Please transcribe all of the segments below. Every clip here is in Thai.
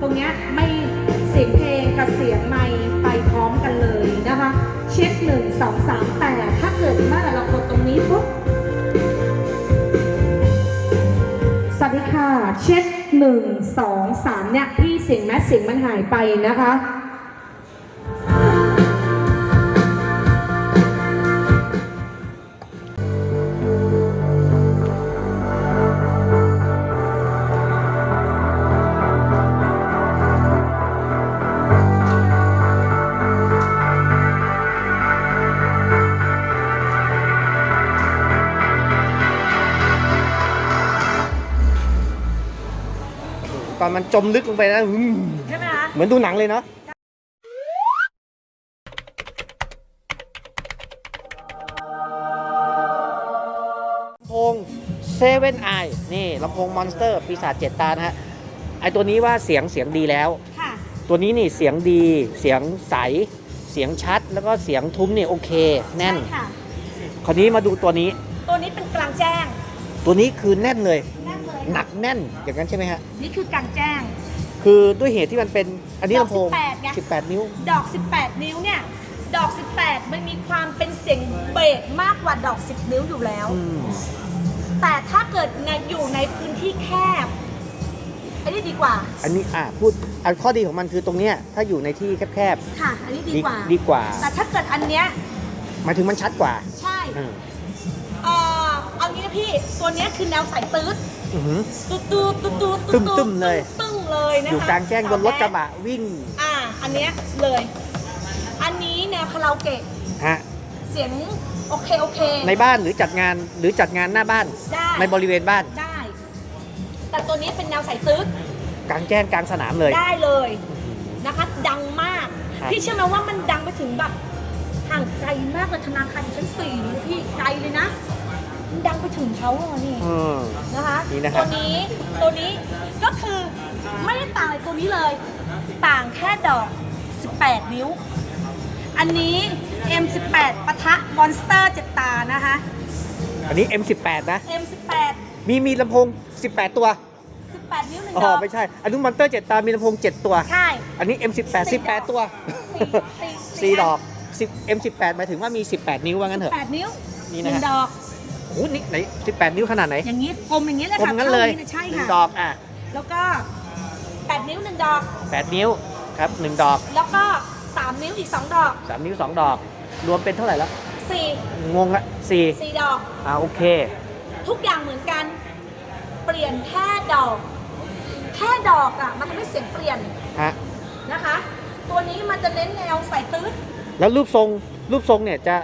ตรงนี้ไม่เสียงเพลงกับเสียงไมค์ไปพร้อมกันเลยนะคะ เช็คหนึ่งสองสามแต่ถ้าเกิดเมื่อเรากดตรงนี้ปุ๊บสวัสดีค่ะ เช็คหนึ่งสองสามเนี่ยพี่เสียงแมสเสียงมันหายไปนะคะ มันจมลึกลงไปนะอืมใช่ไหมคะเหมือนดูหนังเลยเนาะลำโพงเซเว่นไอนี่ลำโพงมอนสเตอร์ปีศาจเจ็ดตานะฮะ ไอตัวนี้ว่าเสียงเสียงดีแล้ว ค่ะ ตัวนี้นี่เสียงดีเสียงใส เสียงชัด แล้วก็เสียงทุ้มนี่โอเค แน่น ใช่ค่ะ คราวนี้มาดูตัวนี้ ตัวนี้เป็นกลางแจ้ง ตัวนี้คือแน่นเลยแน่นเลย หนักแน่นอย่างนั้นใช่ไหมฮะ นี่คือกลางแจ้ง คือด้วยเหตุที่มันเป็นอันนี้ดอกลำโพง18ไง 18 นิ้ว ดอก 18 นิ้วเนี่ย ดอก 18 มันมีความเป็นเสียงเบสมากกว่าดอก 10 นิ้วอยู่แล้ว อืม แต่ถ้าเกิดในอยู่ในพื้นที่แคบ อันนี้ดีกว่า อันนี้อะพูดอันข้อดีของมันคือตรงเนี้ยถ้าอยู่ในที่แคบค่ะ อันนี้ๆดีกว่า ดีกว่าแต่ถ้าเกิดอันเนี้ยหมายถึงมันชัดกว่าใช่ อืม เอ่อ เอางี้นะพี่ ตัวเนี้ยคือแนวสายตืดอื้อหือตูดตูดตูดตูดตูดตึ้มๆเลย ตึ้งๆเลยนะคะอยู่กลางแจ้งบนรถกระบะวิ่งอ่า อันเนี้ยเลย อันนี้แนวคาราโอเกะ ฮะเสียงโอเคโอเค ในบ้านหรือจัดงานหรือจัดงานหน้าบ้าน ได้ ในบริเวณบ้าน ได้ แต่ตัวนี้เป็นแนวสายตืดกลางแจ้งกลางสนามเลย ได้เลยนะคะ ดังมาก ครับ พี่เชื่อไหมว่ามันดังไปถึงแบบห่างไกลมากเลยธนาคารอยู่ชั้นสี่เลยพี่ไกลเลยนะ มันดังไปถึงเขาอะนี่อืม นะคะนี่นะครับ ตัวนี้ตัวนี้ก็คือไม่ได้ต่างอะไรตัวนี้เลย ต่างแค่ดอก 18 นิ้ว อันนี้ M18 ปะทะมอนสเตอร์เจ็ดตานะคะ อันนี้ M18 นะ M18 มีมีลำโพง 18 ตัว 18 นิ้วหนึ่งอ๋ดอ อกไม่ใช่ อันนู้นมอนเตอร์ 7 ตา มีลำโพง 7 ตัว ใช่ อันนี้ M18 18 ตัวสี่สี่ดอก10 M18 หมายถึงว่ามี 18 นิ้วว่างั้นเถอะ18นิ้วนี่หนะนึ่ฮะ งดอก โอ้นี่ไหน18นิ้วขนาดไหนอย่างนี้กลมอย่างนี้เลยผมค่ะงั้นเลยท่าะใช่หนึ่ค่ะงดอกอะแล้วก็8นิ้วหนึ่งดอก8นิ้วครับ1ดอกแล้วก็3นิ้วอีก2ดอก3นิ้ว2ดอก รวมเป็นเท่าไหร่แล้ว4งงละ4 4ดอก อ่าโอเคทุกอย่างเหมือนกัน เปลี่ยนแค่ดอก แค่ดอกอะ มันทำให้เสียงเปลี่ยนฮะนะคะ ตัวนี้มันจะเน้นแนวใส่ตื้ดแล้วรูปทรงรูปทรงเนี่ยจะ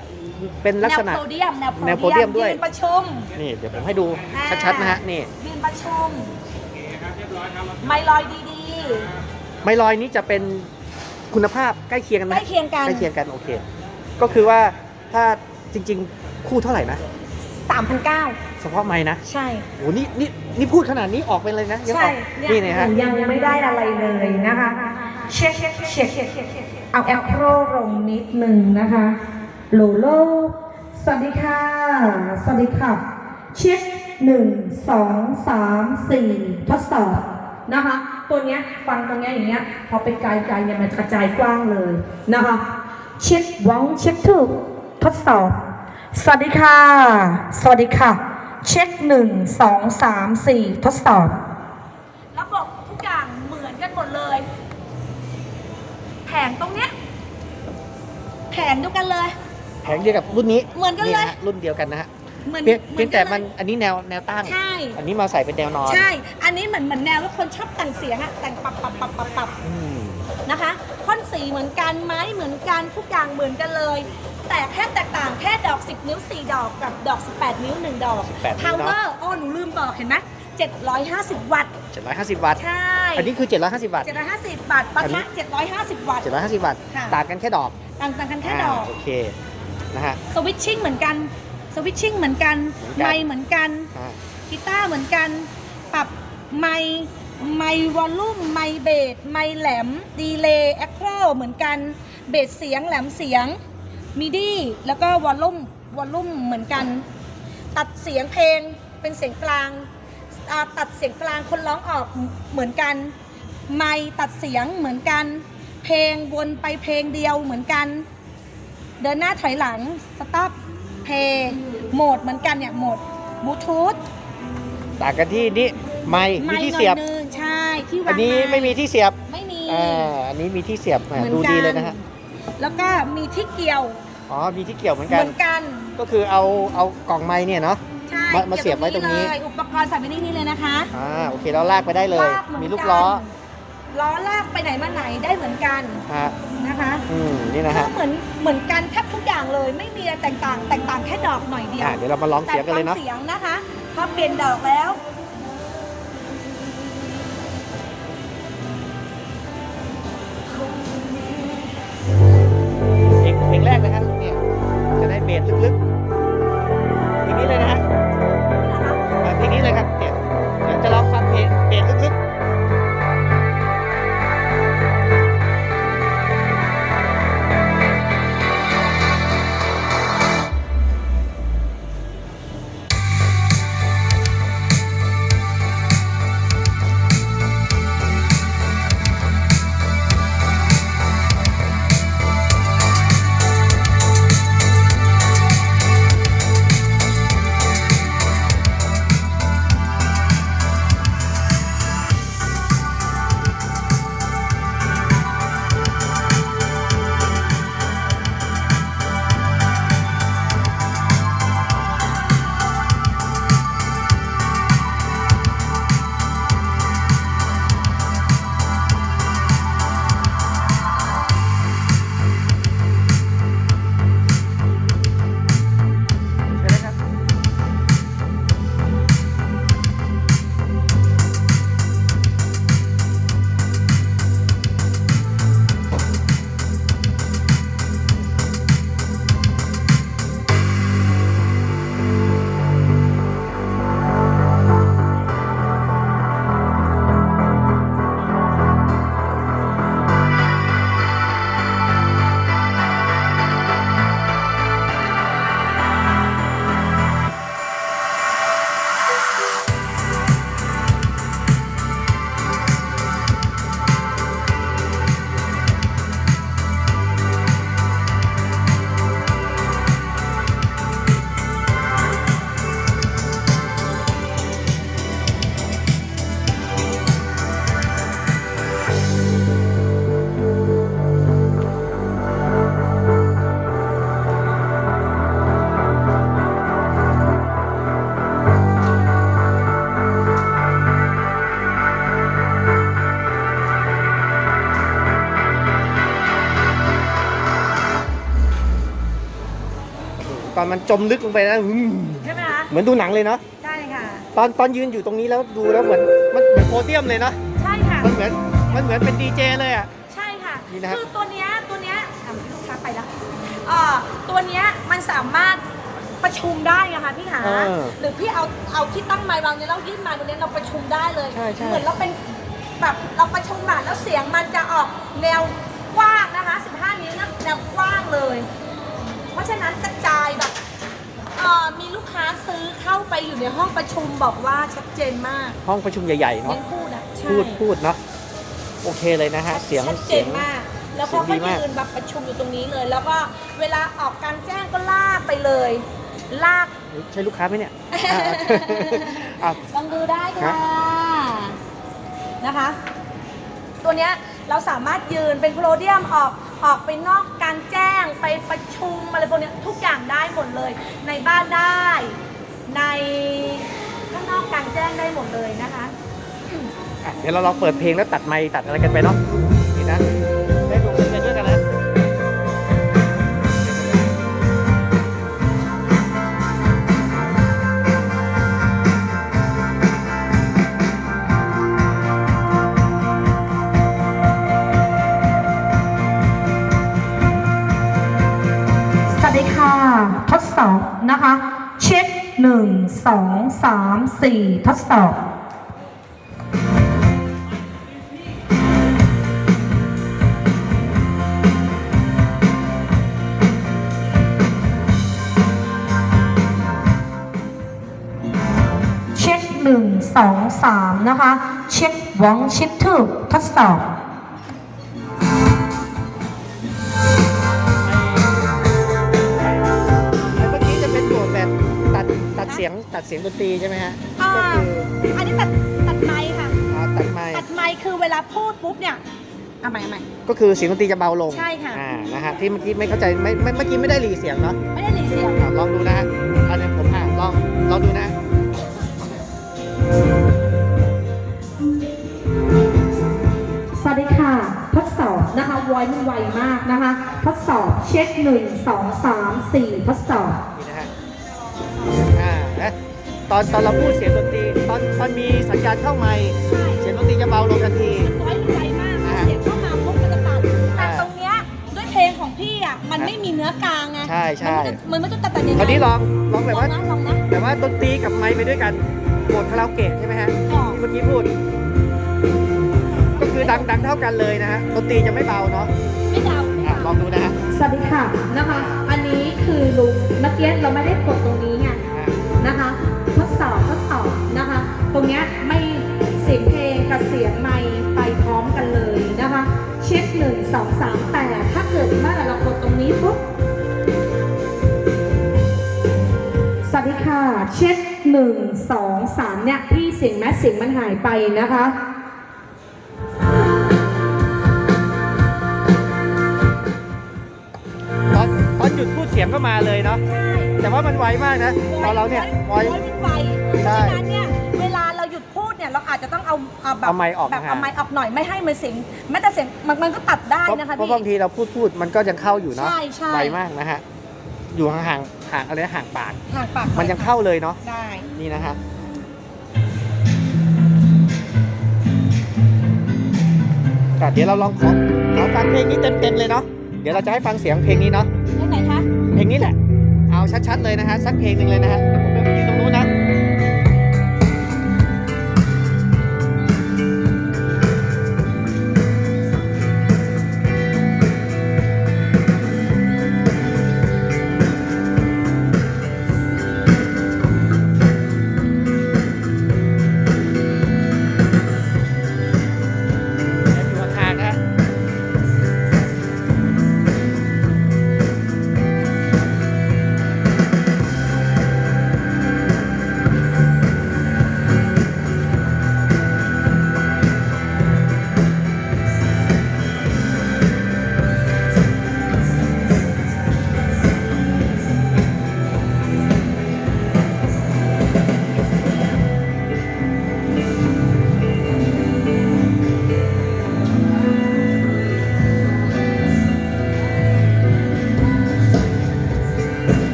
เป็นลักแนวษณะโพเดียมแนวแนวโพเดียมด้วยยืนประชุม นี่เดี๋ยวผมให้ดูอ่า ชัดๆนะฮะนี่ยืนประชุมไม่ลอยดีไมลอยนี้จะเป็นคุณภาพใกล้เคียงกันๆไหมใกล้เคียงกันใกล้เคียงกันโอเค ก็คือว่าถ้าจริงๆ คู่เท่าไหร่นะ3,900เฉพาะไม้นะใช่ โหนี่นี่นี่พูดขนาดนี้ออกไปเลยนะยังใช่ออกนี่นะฮะ ยังไม่ได้อะไรเลยนะคะ เช็คเช็คเช็คเอาแอปโปรลงนิดหนึ่งนะคะ โลโล สวัสดีค่ะ สวัสดีค่ะ เช็คหนึ่งสองสามสี่ทดสอบนะคะ ตัวเนี้ยฟังตรงเนี้ยอย่างเงี้ย พอไปไกลๆเนี่ยมันกระจายกว้างเลยนะคะ เช็ควังเช็คถูกทดสอบ สวัสดีค่ะ สวัสดีค่ะ เช็คหนึ่งสองสามสี่ทดสอบ ระบบทุกอย่างเหมือนกันหมดเลย แผงตรงเนี้ย แผงเดียวกันเลย แผงเดียวกับรุ่นนี้เหมือนกันเลย ฮะรุ่นเดียวกันนะฮะเหมือนเพียงหเพียงแต่กัมันเลย อันนี้แนวแนวตั้ง ใช่ อันนี้มาใส่เป็นแนวนอนใช่ อันนี้เหมือนเหมือนแนวแล้วคนชอบแต่งเสียงอะแต่งปับปับปับปับปับอืมนะคะท่อนสีเหมือนกันไม้เหมือนกันทุกอย่างเหมือนกันเลย แต่แค่แตกต่างแค่ดอก 10 นิ้ว 4 ดอกกับดอก 18 นิ้ว 1 ดอก18นิ้วเนอะ power อ๋อหนูลืมบอกเห็นไหม750 วัตต์750วัตต์ ใช่อันนี้คือ 750วัตต์750วัตต์ปะอันนี้ทะ750 วัตต์ 750วัตต์ค่ะ ต่างกันแค่ดอก ต่างต่างกันแค่ดอกาโอเค นะฮะ สวิตชิ่งเหมือนกัน สวิตชิ่งเหมือนกัน เหมือนกัน ไมค์เหมือนกันอ่ากีตาร์เหมือนกัน ปรับไมค์ไมค์วอลลุ่มไมค์เบสไมค์แหลม ดีเลย์แอคโครเหมือนกัน เบสเสียงแหลมเสียงมิดี้แล้วก็วอลลุ่มวอลลุ่มเหมือนกัน ตัดเสียงเพลงเป็นเสียงกลางอ่าตัดเสียงกลางคนร้องออกเหมือนกัน ไมค์ตัดเสียงเหมือนกัน เพลงวนไปเพลงเดียวเหมือนกัน เดินหน้าถอยหลังสต็อปเพย์โหมดเหมือนกันเนี่ยโหมดบลูทูธต่างกันที่นี่ไม่มีที่เสียบหน่อนึงใช่ที่วางอันนี้ค์ไม่มีที่เสียบไม่มีอ่าอันนี้มีที่เสียบแหมเหมือนดูกันดีเลยนะฮะแล้วก็มีที่เกี่ยวอ๋อมีที่เกี่ยวเหมือนเหกันมือนกัน ก็คือเอาเอากล่องไม้เนี่ยเนาะใช่มามาเสียบไว้ตรงนี้เลยอุปกรณ์ใส่ไว้ในนี่เลยนะคะอ่าโอเคเราลากไปได้เลยลากเหอนมีลูกล้อกัน ล้อลากไปไหนมาไหนได้เหมือนกันฮะนะคะอืมนี่นะฮะก็เหมือนเหมือนกันแทบทุกอย่างเลย ไม่มีอะไรแตกต่างแตกต่างแค่ดอกหน่อยเดียวอ่าเดี๋ยวเรามาลองเสียงกันเลยเนาะแต่ฟัเสียงนะคะพอเปลี่ยนดอกแล้ว เพลงเพลงแรกนะครับเนี่ยจะได้เบสลึกๆ มันจมลึกลงไปนะอืมใช่ไหมคะเหมือนดูหนังเลยเนาะใช่ค่ะ ตอนตอนยืนอยู่ตรงนี้แล้วดูแล้วเหมือนมันเหมือนโพเดียมเลยเนาะใช่ค่ะ มันเหมือนมันเหมือนเป็นดีเจเลยอะ ใช่ค่ะ นี่นะฮะคือตัวเนี้ยตัวเนี้ยอะลูกค้าไปแล้วเอ่อตัวเนี้ยมันสามารถประชุมได้อะค่ะพี่หา เออหรือพี่เอาเอาที่ตั้งไมค์วางเนี่ยเรายื่นไมค์ตรงนี้เราประชุมได้เลยใช่ใช่ เหมือนเราเป็นแบบเราประชุมอะแล้วเสียงมันจะออกแนวกว้างนะคะ 15 นิ้วนะแนวกว้างเลย เพราะฉะนั้นกระจายแบบเอ่อมีลูกค้าซื้อเข้าไปอยู่ในห้องประชุมบอกว่าชัดเจนมากห้องประชุมใหญ่ๆเนาะเน้นพูดอะใช่พูดพูดเนาะโอเคเลยนะฮะเสียงชัดเจเสียนงมาก แล้วพเสีอยงดีเขามากยืนแบบประชุมอยู่ตรงนี้เลย แล้วก็เวลาออกการแจ้งก็ลากไปเลย ลากใช่ลูกค้าไหมเนี่ยอ่าอะลองดูได้ค่ะฮะนะคะ ตัวเนี้ยเราสามารถยืนเป็นโพลเดียมออก ออกไปนอกการแจ้งไปประชุมอะไรพวกเนี้ยทุกอย่างได้หมดเลย ในบ้านได้ ในข้างนอกกลารแจ้งได้หมดเลยนะคะ อะเดี๋ยวเราลองเปิดเพลงแล้วตัดไมค์ตัดอะไรกันไปเนาะนี่นะ สองสามสี่ทดสอบเช็คหนึ่งสองสามนะคะ เช็ควองเช็คทูทดสอบ เสียงตัดเสียงดนตรีใช่ไหมฮะอ่าก็คืออันนี้ตัดตัดไมค์ค่ะอ่าตัดไมค์ตัดไมค์คือเวลาพูดปุ๊บเนี่ยเอาใหม่เอาใหม่ ก็คือเสียงดนตรีจะเบาลงใช่ค่ะ อ่านะฮะที่เมื่อกี้ไม่เข้าใจไม่ไม่เมื่อกี้ไม่ได้รีเสียงเนาะไม่ได้หลีเสียง อะลองดูนะฮะอันนี้ผมอะลองลองดูนะ สวัสดีค่ะ ทดสอบนะคะไวมันไวมากนะคะ ทดสอบเช็คหนึ่งสองสามสี่ทดสอบ นี่นะฮะอ่านะ ตอนตอนเราพูดเสียงดนตรีตอนตอนมีสัญญาณเข้าไมค์ใช่เสียงดนตรีจะเบาลงทันที มันน้อยมันไวมากอ่าเสียงเข้ามาปุ๊บมันจะตัดแต่อ่าตรงเนี้ยด้วยเพลงของพี่อะมันไม่มีเนื้อกลางไงใช่ใช่ มันไม่จะมันไม่ต้องตัดแต่ยังคไงราวนี้ลองลองแบบลอว่างนะลองนะแบบว่าดนตรีกับไมค์ไปด้วยกันโหมดคาราโอเกะใช่ไหมฮะอ๋อที่เมื่อกี้พูด ก็คือดังดังเท่ากันเลยนะฮะดนตรีจะไม่เบาเนาะไม่เดาไม่อะเดา ลองดูนะฮะสวัสดีค่ะนะคะ อันนี้คือลุงเมื่อกี้เราไม่ได้กดตรงนี้ไงอะนะคะทด สอบทดสอบนะคะ ตรงนี้ไม่เสียงเพลงกับเสียงไมค์ไปพร้อมกันเลยนะคะ เช็คหนึ่งสองสามแต่ถ้าเกิดเมื่อไหร่เรากดตรงนี้ปุ๊บสวัสดีค่ะ เช็คหนึ่งสองสามเนี่ยพี่เสียงแมสเสียงมันหายไปนะคะตอนตอนหยุดพูดเสียงก็มาเลยเนาะ แต่ว่ามันไวมากนะตอนเราเนี่ยไว ไวมันไวเพใช่ราะฉะนั้นเนี่ยเวลาเราหยุดพูดเนี่ยเราอาจจะต้องเอาเอาแบบเอาไมค์ออกแบบห่างเอาไมค์ออกหน่อยไม่ให้มันเสียงแม้แต่เสียงมันมันก็ตัดได้เพราะนะคะเพราะพี่บางทีเราพูดพูดมันก็ยังเข้าอยู่เนาะใช่ใช่ ไวมากนะฮะ อยู่ห่างห่างห่างอะไรนะห่างปาก ห่างปากมันยังเข้าเลยเนาะได้ นี่นะฮะแต่เดี๋ยวเราลองขอขอฟังเพลงนี้เต็มๆเลยเนาะเดี๋ยวเราจะให้ฟังเสียงเพลงนี้เนาะเพลงไหนคะ เพลงนี้แหละเอา ชัดๆเลยนะฮะสักเพลงหนึ่งเลยนะฮะผมไปยืนตรง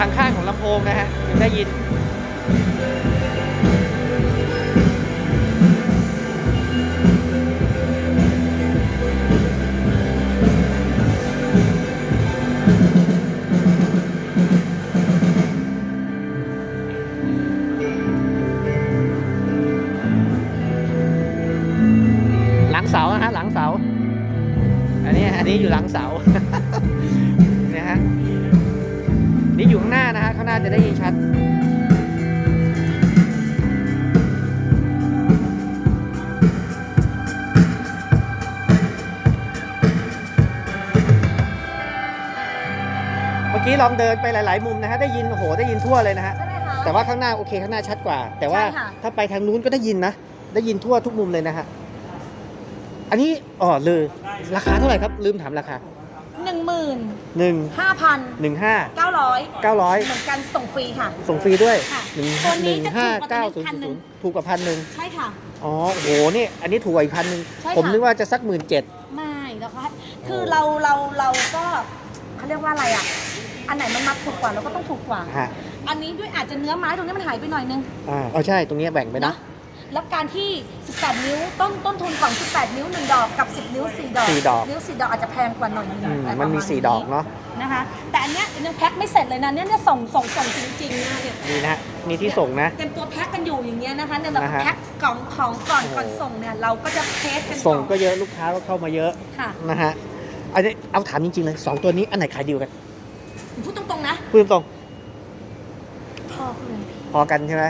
ทางข้างของลำโพงนะฮะยังได้ยินหลังเสานะฮะหลังเสา อันนี้อันนี้อยู่หลังเสา อยู่ข้างหน้านะฮะข้างหน้าจะได้ยินชัดเมื่อกี้ลองเดินไปหลาย ๆ มุมนะฮะได้ยินโอ้โหได้ยินทั่วเลยนะฮะใช่ไหมคะแต่ว่าข้างหน้าโอเคข้างหน้าชัดกว่า แต่ว่าใช่ค่ะ ถ้าไปทางนู้นก็ได้ยินนะได้ยินทั่วทุกมุมเลยนะฮะอันนี้อ๋อเลยราคาเท่าไหร่ครับ ลืมถามราคาห นึ่งหมื่นหนึ่งห้าพันหนึ่งห้าเก้าร้อยเก้าร้อยเหมือนกันส่งฟรีค่ะ ส่งฟรีด้วยค่ะหนึ่งตัวนี้หนึ่งจะห้าถูกกว่าเก้าตัศูวนนี้ย์1,000ศูนย์ถูกกว่าพันหนึ่งใช่ค่ะ อ๋อโอ้โหนี่อันนี้ถูกกว่าอีกพันหนึ่งใช่ค่ะ ผมนึกว่าจะสักหมื่นเจ็ด ไม่แล้วก็คือเราเราเราก็เขาเรียกว่าอะไรอะ อันไหนมันมาถูกกว่าเราก็ต้องถูกกว่า ฮะอันนี้ด้วยอาจจะเนื้อไม้ตรงนี้มันหายไปหน่อยนึง อ่าเอาใช่ตรงนี้แบ่งไปนะเนาะ แล้วการที่ 18 นิ้วต้นต้นทุนของ 18 นิ้ว 1 ดอกกับ 10 นิ้ว 4 ดอก สี่ดอก นิ้ว 4 ดอกอาจจะแพงกว่าหน่อยนึงอืมแต่มันมีประาณสี่ดอกเนาะนะคะ แต่อันเนี้ยยังแพ็คไม่เสร็จเลยนะเนี่ยเนี่ยส่งส่งส่งจริงๆนะเนี่ยนี่นะฮะมีที่ส่งนะ เต็มตัวแพ็คกันอยู่อย่างเงี้ยนะคะเนี่ยเรานะฮะ แพ็คกล่องของก่อนโอ้โหก่อนส่งเนี่ยเราก็จะเทสกันส่งอนก็เยอะลูกค้าก็เข้ามาเยอะค่ะนะฮะอันนี้เอาถามจริงๆเลยสองตัวนี้อันไหนขายดีกว่ากันพูดตรงๆนะพูดตรงพอเลยๆพอกันใช่ไหม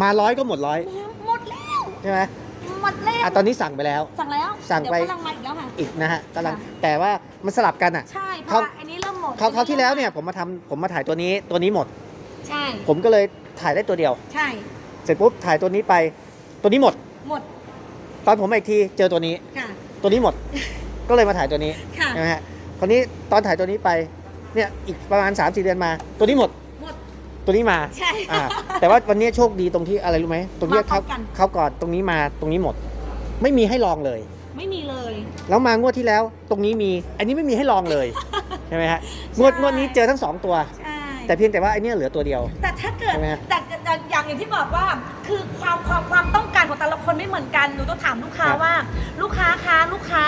มาร้อยก็หมดร้อย หมดแล้ว ใช่ไหมหมดแล้วอะตอนนี้สั่งไปแล้ว สั่งแล้วสั่งไป เดี๋ยวกำลังมาอีกแล้วค่ะ อีกนะฮะกำลังค่ะ แต่ว่ามันสลับกันอะ ใช่เพเขาราะว่าอันนี้เริ่มหมดคราวคราวที่แล้วเนี่ยผมมาทำผมมาถ่ายตัวนี้ตัวนี้หมด ใช่ผมก็เลยถ่ายได้ตัวเดียว ใช่เสร็จปุ๊บถ่ายตัวนี้ไป ตัวนี้หมด หมดตอนผมมาอีกทีเจอตัวนี้ ค่ะตัวนี้หมด ก็เลยมาถ่ายตัวนี้ค่ะ ใช่ไหมฮะคราวนี้ตอนถ่ายตัวนี้ไปเนี่ยอีกประมาณ3าสี่เดือนมา ตัวนี้หมดหมด ตัวนี้มาใช่ อ่าแต่ว่าวันนี้โชคดีตรงที่อะไรรู้ไหมตรงนี้มาพร้เขาอมกัน เขาก่อนตรงนี้มาตรงนี้หมด ไม่มีให้ลองเลย ไม่มีเลย แล้วมางวดที่แล้ว ตรงนี้มี อันนี้ไม่มีให้ลองเลย ใช่ไหมฮะงวดงวดนี้เจอทั้งสองตัว ใช่ แต่เพียงแต่ว่าไอเนี้ยเหลือตัวเดียว แต่ถ้าเกิดใช่ไหมฮะแต่แต่อย่างอย่างที่บอกว่าคือความความความต้องการของแต่ละคนไม่เหมือนกันหนูต้องถามลูกค้าครับว่า ลูกค้าคะลูกค้า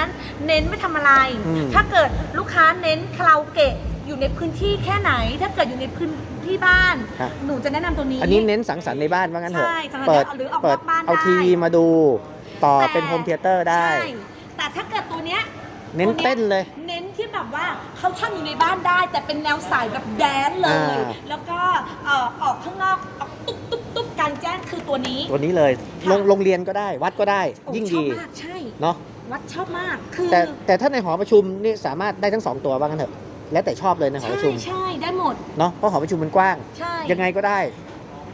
เน้นไม่ทำอะไร อืมถ้าเกิดลูกค้าเน้นคาราโอเกะอยู่ในพื้นที่แค่ไหน ถ้าเกิดอยู่ในพื้น ที่บ้านครับหนูจะแนะนำตัวนี้ อันนี้เน้นสังสรรค์ในบ้านว่างั้นเถอะ ใช่สังสรรค์เปิดหรือออกนอกเปิดบ้านเอาได้ทีวีมาดู ต่อแต่เป็นโฮมเทเตอร์ได้ ใช่แต่ถ้าเกิดตัวเนี้ย เน้นเต้นเลย เน้นที่แบบว่าเขาชอบอยู่ในบ้านได้ แต่เป็นแนวสายแบบแดนซ์เลย อ่า แล้วก็เอ่อออกข้างนอกออกตุ๊บตุ๊บตุ๊บกลารแจ้งคือตัวนี้ ตัวนี้เลยค่ะ โรงโรงเรียนก็ได้ วัดก็ได้ โอ้ยิ่งชอบดี มากใช่ เนาะ วัดชอบมากคือแต่แต่ถ้าในหอประชุมนี่สามารถได้ทั้งสองตัวว่างั้นเถอะ แล้วแต่ชอบเลยในหอใช่ประชุมใช่ได้หมด เนาะเพราะหอประชุมมันกว้าง ใช่ยังไงก็ได้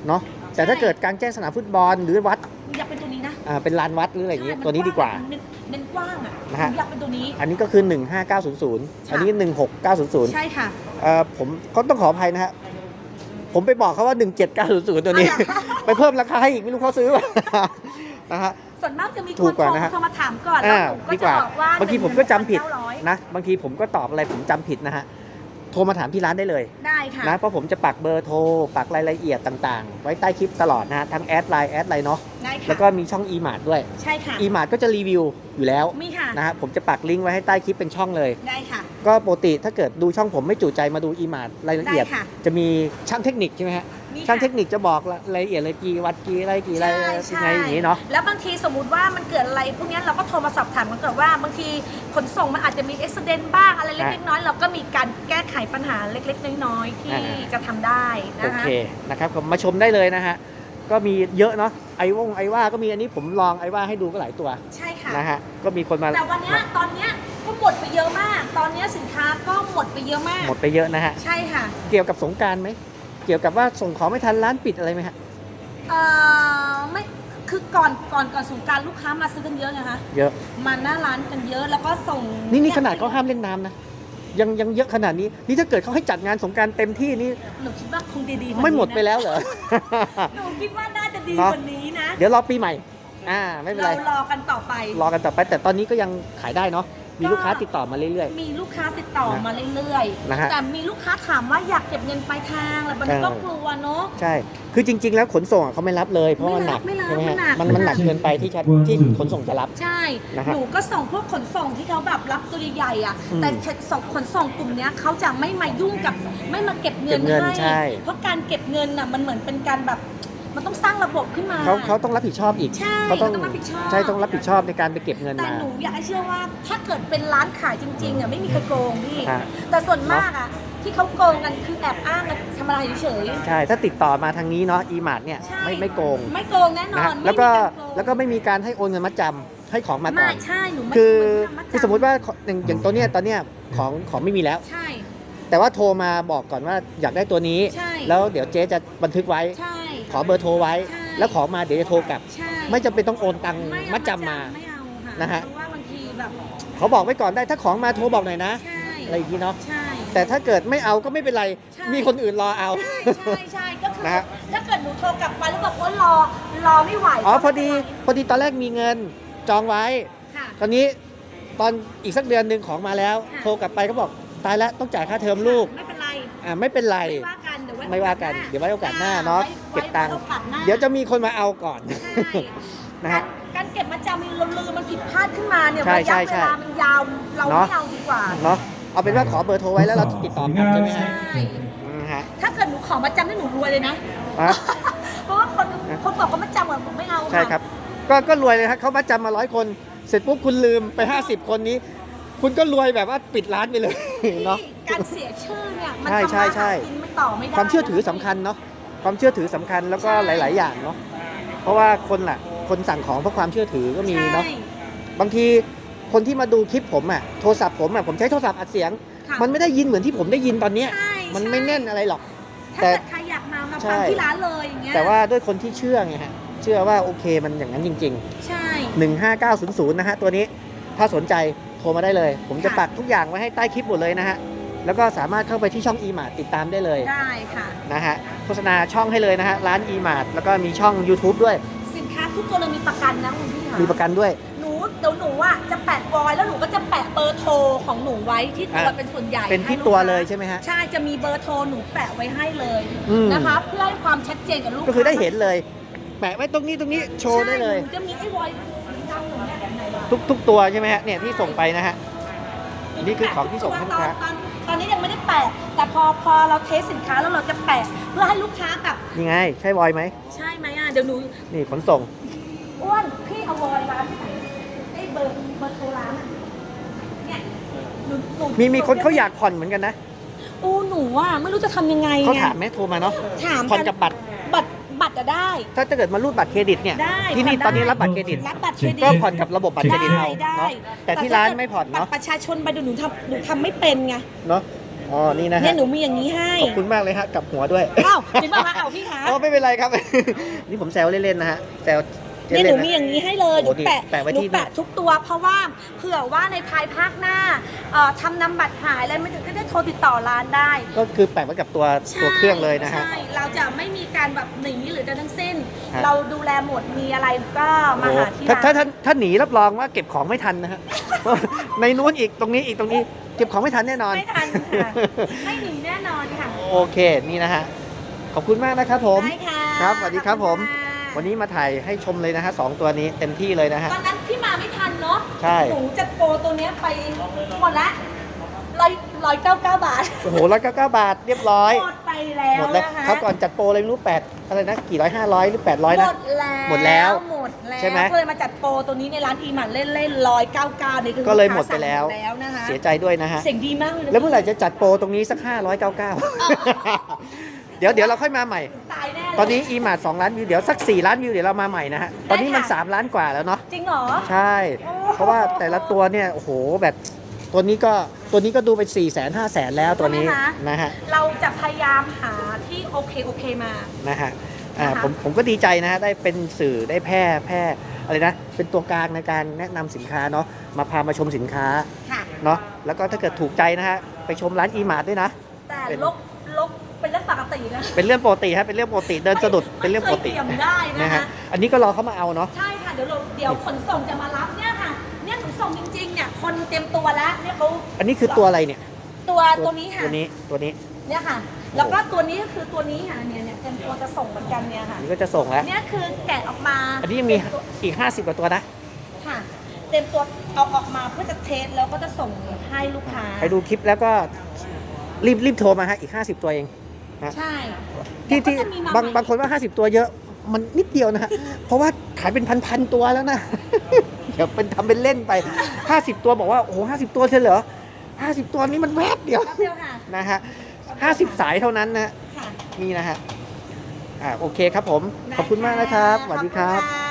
เนาะแต่ถ้าใช่เกิดการแจ้งสนามฟุตบอลหรือวัดอยากเป็นตัวนี้นะอ่าเป็นลานวัดหรืออะไรอย่างเงี้ยใช่ตัวนี้ดีกว่าเน้นเน้นกว้างอะนะฮะ อยากเป็นตัวนี้ อันนี้ก็คือ 15900 อันนี้ 16900 ใช่ค่ะเอ่อผมก็ต้องขออภัยนะฮะ ผมไปบอกเขาว่า 17900 ตัวนี้อ๋อเหรอไปเพิ่มราคาให้อีกไม่รู้เขาซื้อป่ะนะฮะ ส่วนมากจะมีถูคนกกว่านะฮะ โทรมาถามก่อนแล้วอ่าหนูก็ดีกจะว่าบอกว่าบางทีผมก็จำผิด16,900นะบางทีผมก็ตอบอะไรผมจำผิดนะฮะโทรมาถามที่ร้านได้เลยได้ค่ะนะเพราะผมจะปักเบอร์โทรปักรายละเอียดต่างๆ ไว้ใต้คลิปตลอดนะฮะทั้งแอดไลน์แอดไลน์เนาะได้ค่ะแล้วก็มีช่อง e m a r t ด้วย ใช่ค่ะ e m a r t ก็จะรีวิวอยู่แล้วมีค่ะ นะฮะผมจะปักลิงก์ไว้ให้ใต้คลิปเป็นช่องเลย ได้ค่ะ ก็ปกติถ้าเกิดดูช่องผมไม่จุใจมาดู e m a r t รายละเอียด ได้ค่ะ จะมีช่างเทคนิคใช่ไหมฮะมีค่ะช่างเทคนิคจะบอกรายละเอียดเลยกี่วัตต์กี่อะไรกี่อะไรใช่ยังใช่ไงอย่างนี้เนาะ แล้วบางทีสมมุติว่ามันเกิดอะไรพวกเนี้ยเราก็โทรมาสอบถามกันก่อนว่าบางทีขนส่งมันอาจจะมีอุบิเหตุบ้างอะไรเล็กๆน้อยๆเราก็มีการแก้ไขปัญหาเล็กๆน้อยๆที่อ่า จะทำได้โอนะคะ เคนะครับผมมาชมได้เลยนะฮะ ก็มีเยอะเนาะไอวงไอว่าก็มีอันนี้ผมลองไอว่าให้ดูก็หลายตัวใช่ค่ะ นะฮะก็มีคนมาแต่วันเนี้ยตอนเนี้ยก็หมดไปเยอะมาก ตอนเนี้ยสินค้าก็หมดไปเยอะมาก หมดไปเยอะนะฮะใช่ค่ะเกี่ยวกับสงกรารไหมเกี่ยวกับว่าส่งของไม่ทันร้านปิดอะไรไหมฮะเอ่อไม่คือก่อนก่อนก่อนสงกรารลูกค้ามาซื้อกันเยอะนะคะเยอะมาหน้าร้านกันเยอะแล้วก็ส่งนี่นี่ขนาดเขาห้ามเล่นน้ำนะ ยังยังเยอะขนาดนี้ นี่ถ้าเกิดเขาให้จัดงานสงกรารเต็มที่นี่หนูคิดว่าคงดีๆกว่านี้นะไม่หมดไปแล้วเหรอ หนูคิดว่าน่าจะดีเนอะกว่านี้นะ เดี๋ยวรอปีใหม่ อ่า ไม่เป็นไรเรารอกันต่อไป รอกันต่อไปแต่ตอนนี้ก็ยังขายได้เนาะ มีก็ลูกค้าติดต่อมาเรื่อย มีลูกค้าติดต่อนะมาเรื่อยนะฮะๆ แต่มีลูกค้าถามว่าอยากเก็บเงินปลายทางแล้วมันก็เออกลัวเนาะ ๆ ใช่ คือจริง ๆ แล้วขนส่งอะเขาไม่รับเลย เพราะว่ามันหนักไม่รับใช่ไหมฮะไม่รับมันไม่มันรับหนักเกินไปที่จะที่ขนส่งจะรับ ใช่ นะฮะหนูก็ส่งพวกขนส่งที่เขาแบบรับตัวใหญ่ๆอะ อืมแต่ส่งขนส่งกลุ่มเนี้ยเขาจะไม่มายุ่งกับไม่มาเก็บเงินเก็บเงินให้ ใช่เพราะการเก็บเงินน่ะมันเหมือนเป็นการแบบ มันต้องสร้างระบบขึ้นมา เขาเขาต้องรับผิดชอบอีกใช่เขาต้องเขาต้องรับผิดชอบ ใช่ต้องรับผิดชอบในการไปเก็บเงินแต่มา หนูอยากให้เชื่อว่าถ้าเกิดเป็นร้านขายจริงๆอะไม่มีใครโกงพี่ฮะ แต่ส่วนมากอะที่เขาโกงกันคือแอบอ้างกันธรรมดาเฉยๆ ใช่ ถ้าติดต่อมาทางนี้เนาะ e m a r t เนี่ยใช่ ไม่ไม่โกงไม่โกงแน่นนะอฮะนแล้วก็ไม่มีารโงแล้วก็ไม่มีการให้โอนเงินมัดจำให้ของมาก่ไม่อนใช่หนูไม่คือไคือสมมุติว่าอย่างอย่างตัวเนี้ยตอนเนี้ยของของไม่มีแล้ว ใช่ แต่ว่าโทรมาบอกก่อนว่าอยากได้ตัวนี้ ใช่ แล้วเดี๋ยวเจ๊จะบันทึกไว้ ใช่ ขอเบอร์โทรไว้ ใช่ แล้วขอมาเดี๋ยวจะโทรกลับ ใช่ไม่จำเป็นต้องโอนตังค์ไเอมัดจำมา ไม่เอาค่ะนะฮะ เพราะว่าบางทีแบบเขาบอกไว้ก่อนได้ถ้าของมาโทรบอกหน่อยนะ ใช่อะไรอย่างนี้เนาะใช่ แต่ถ้าเกิดไม่เอาก็ไม่เป็นไร ใช่ มีคนอื่นรอเอา ใช่ใช่ใช่ก็คือนะฮะ ถ้าเกิดหนูโทรกลับไปแล้วบอกว่ารอรอไม่ไหวอ๋อพก็อไม่ดีเป็นไรพอดีตอนแรกมีเงินจองไว้ ค่ะ ตอนนี้ตอนอีกสักเดือนหนึ่งของมาแล้ว ค่ะ โทรกลับไปก็บอกตายแล้วต้องจ่ายค่าเทอมลูกไม่เป็นไรอ่าไม่เป็นไร ไม่ว่ากันเดี๋ยว ไว้ไม่ว่ากันโอกสหเดี๋ยวไว้โอกาสหน้าเนาะไว้เก็บตังค์ไว้โอกาสหน้าเดี๋ยวจะมีคนมาเอาก่อนใช่นะการฮะการเก็บมาจำมีเราลืมมันผิดพลาดขึ้นมาเนี่ยใช่ระใช่ยะใช่เวลามันยาวเราเนอะไม่เอาดีกว่าเนาะเอาเป็นว่าขอเบอร์โทรไว้แล้วเราติดต่อกลับใช่ไหมใช่ฮะอืมฮะถ้าเกิดหนูขอมาจำให้หนูรวยเลยนะอะเพราะว่าคนคนบอกเขามาจำอะผมไม่เอาะใช่ครับ ก็ก็รวยเลยครับเขามาจำมาร้อยคน เสร็จปุ๊บคุณลืมไป 50 คนนี้ คุณก็รวยแบบว่าปิดร้านไปเลยเนาะที่การเสียชื่อเนี่ยมันใช่ทำใช่มาใช่ หากินไม่ต่อไม่ได้ความเชื่อถือสำคัญเนาะความเชื่อถือสำคัญแล้วก็ใช่หลาย ๆ อย่างเนาะเพราะว่าคนล่ะ คนสั่งของเพราะความเชื่อถือก็มีเนาะใช่บางทีคนที่มาดูคลิปผมอะโทรศัพท์ผมอะผมใช้โทรศัพท์อัดเสียง ค่ะมันไม่ได้ยินเหมือนที่ผมได้ยินตอนเนี้ย ใช่มันไม่แน่นอะไรหรอกถ้าแต่เกิดใครอยากมามาใช่ ฟังที่ร้านเลยอย่างเงี้ยแต่ว่าด้วยคนที่เชื่อไงฮะเชื่อว่าโอเคมันอย่างนั้นจริงใช่ๆ15900นะฮะตัวนี้ถ้าสนใจโท รมาได้เลย ผมจะค่ะ ปักทุกอย่างไว้ให้ใต้คลิปหมดเลยนะฮะ แล้วก็สามารถเข้าไปที่ช่อง e m a r t ติดตามได้เลยได้ค่ะ นะฮะ โฆษณาช่องให้เลยนะฮะ ร้าน e m a r t แล้วก็มีช่อง YouTube ด้วย สินค้าทุกตัวเรามีประกันนะคุณพี่ค่ะมีประกันด้วย หนูเดี๋ยวหนูอะจะแปะวอยแล้วหนูก็จะแปะเบอร์โทรของหนูไว้ที่ตัวอะ เป็นส่วนใหญ่เป็นที่ให้ตัวกค้าเลยใช่ไหมฮะ ใช่จะมีเบอร์โทรหนูแปะไว้ให้เลยอืม นะคะ เพื่อให้ความชัดเจนกับลูกก็คือได้เห็นเลย แปะไว้ตรงนี้ตรงนี้โชว์ได้เลย ใช่หนูจะมีไอ้วอย ทุกทุกตัวใช่ไหมฮะเนี่ยที่ส่งไปนะฮะ นี่คือของที่ส่งให้ลูกค้า ตอนตอนนี้ยังไม่ได้แปะ แต่พอพอเราเทสสินค้าแล้วเราจะแปะเพื่อให้ลูกค้าแบบนี่ไง ใช่วอยไหมใช่ไหมอะเดี๋ยวหนูนี่ขนส่ง อ้วนพี่เอาวอยร้านที่ไหนไอ้เบอร์เบอร์โทรร้านอะเนี่ยหนูหนูมีมีคนเขาอยากผ่อนเหมือนกันนะอูหนูอะไม่รู้จะทำยังไงเขาไง ถามไหมโทรมาเนาะถามผ่อนกับบัตร บัตรบัตรจะได้ ถ้าจะเกิดมารูดบัตรเครดิตเนี่ยได้ที่นี่ผ่ตอนนี้รับบัตรเครดิต รับบัตรเครดิต ก็ผ่อนกับระบบบัตรเครดิตเอาได้เนาะแต่ที่ร้านไม่ผ่อนบัตเนาะรประชาชนไปเดี๋ยวหนูทำหนูทำไม่เป็นไงเนาะอ๋อนี่นะเนี่ฮะยหนูมีอย่างนี้ให้ขอบคุณมากเลยฮะกลับหัวด้วยอ้าวจริงป่ะคะอ้าวพี่คะ อ๋อไม่เป็นไรครับ นี่ผมแซวเล่นๆนะฮะแซวเนี่ยหเล่นูนๆมีนะอย่างนี้ให้เลยหโอ้นูโหนี่แปะแปะไว้หนูที่แปะทุกตัว เพราะว่าเผื่อว่าในภายภาคหน้าเอ่อทำนำบัตรหายอะไรไม่ถึงก็ได้โทรติดต่อร้านได้ ก็คือแปะไว้กับตัวใช่ตัวเครื่องเลยนะฮะใช่เราจะไม่มีการแบบหนีหรือใดทั้งสิ้นฮะเราดูแลหมดมีอะไรก็มาหาที่ถ้าร้านถ้าถ้าถ้าหนีรับรองว่าเก็บของไม่ทันนะฮะในนู้นอีกตรงนี้อีกตรงนี้เก็บของไม่ทันแน่นอนไม่ทันค่ะไม่หนีแน่นอนค่ะโอเคนี่นะฮะขอบคุณมากนะครับผมได้ค่ะครับสวัสดีครับผมขอณค่ะ วันนี้มาถ่ายให้ชมเลยนะฮะสองตัวนี้เต็มที่เลยนะฮะ ตอนนั้นพี่มาไม่ทันเนาะใช่ หนูจัดโปรตัวเนี้ยไปหมดละร้อยร้อยเก้าเก้าบาทโอ้โหร้อยเก้าเก้าบาทเรียบร้อย หมดไปแล้วหมดแล้วนะคะเขาวก่อนจัดโปรเลยไม่รู้แปดอะไรนะกี่ร้อยห้าร้อยหรือแปดร้อยหมนะดแล้วหมดแล้วหมดแล้วใช่ไหม ก็เลยมาจัดโปรตัวนี้ในร้านอีหมันเล่นเล่นร้อยเก้าเก้านี่คือก็เลยค้าหมดไปแล้ว สั่งแล้วนะคะเสียใจด้วยนะฮะ เสียงดีมากเลยนะแล้วเมื่อไหร่จะจัดโปรตรงนี้สักห้าร้อย เก้าเก้าเดี๋ยวเดี๋ยวเราค่อยมาใหม่ ตายแน่เลยตอนนี้อีมาสองล้านวิวเดี๋ยวสักสี่ล้านวิวเดี๋ยวเรามาใหม่นะฮะ ตอนนี้มันได้ค่ะสามล้านกว่าแล้วเนาะ จริงเหรอ ใช่ โอ้ เพราะว่าแต่ละตัวเนี่ย โอ้โห แบบ ตัวนี้ก็ ตัวนี้ก็ดูไป4ี่แสนห้าแสนแล้วตัวนี้ใช่ไหมคะนะฮะ เราจะพยายามหาที่โอเคโอเคมา นะฮะ อ่า นะคะ ผม ผมก็ดีใจนะฮะ ได้เป็นสื่อ ได้แพร่ แพร่ อะไรนะ เป็นตัวกลางในการแนะนำสินค้าเนาะ มาพามาชมสินค้า ค่ะ เนาะ แล้วก็ถ้าเกิดถูกใจนะฮะ ไปชมร้านอีมาร์ด้วยนะ แต่เป็นลกลก เป็นเรื่องปกตินะ เป็นเรื่องปกติฮะเป็นเรื่องปกติเดินสะดุดเป็นเรื่องปกติไม่เคยเตรียมได้นะนะคะฮะอันนี้ก็รอเขามาเอาเนาะ ใช่ค่ะ เดี๋ยวเราเดี๋ยวขนส่งจะมารับเนี่ยค่ะ เนี่ยขนส่งจริงๆ เนี่ยคนเต็มตัวแล้วเนี่ยเขาอันนี้คือตัวอะไรเนี่ยตัวตัวนี้ค่ะ ตัวนี้ตัวนี้ เนี่ยค่ะ แล้วก็ตัวนี้ก็คือตัวนี้ค่ะเนี่ยเนี่ยเต็มตัวจะส่งเหมือนกันเนี่ยค่ะอันนี้ก็จะส่งแล้ว เนี่ยคือแกะออกมาอันนี้ยังมีเต็ตัวอีก 50กว่าตัวนะ ค่ะ เต็มตัวเอาออกมาเพื่อจะเทสแล้วก็จะส่งให้ลูกค้า ใครดูคลิปแล้วก็รีบรีบโทรมาฮะอีก 50 ตัวเอง ใช่ที่ที่เดี๋ยวก็จะมีมบางใหม่บางคนว่า 50 ตัวเยอะมันนิดเดียวนะฮะ เพราะว่าขายเป็นพันๆตัวแล้วนะ เดี๋ยวเป็นทำเป็นเล่นไป 50 ตัวบอกว่าโอ้โห50ตัวเฉยเหรอ50 ตัวนี้มันแวบเดียวแป๊บเดียวค่ะนะฮะ50สายเท่านั้นนะค่ะ นี่นะฮะอ่าโอเคครับผม ขอบคุณมากนะครับสวัสดีครับ ขอณ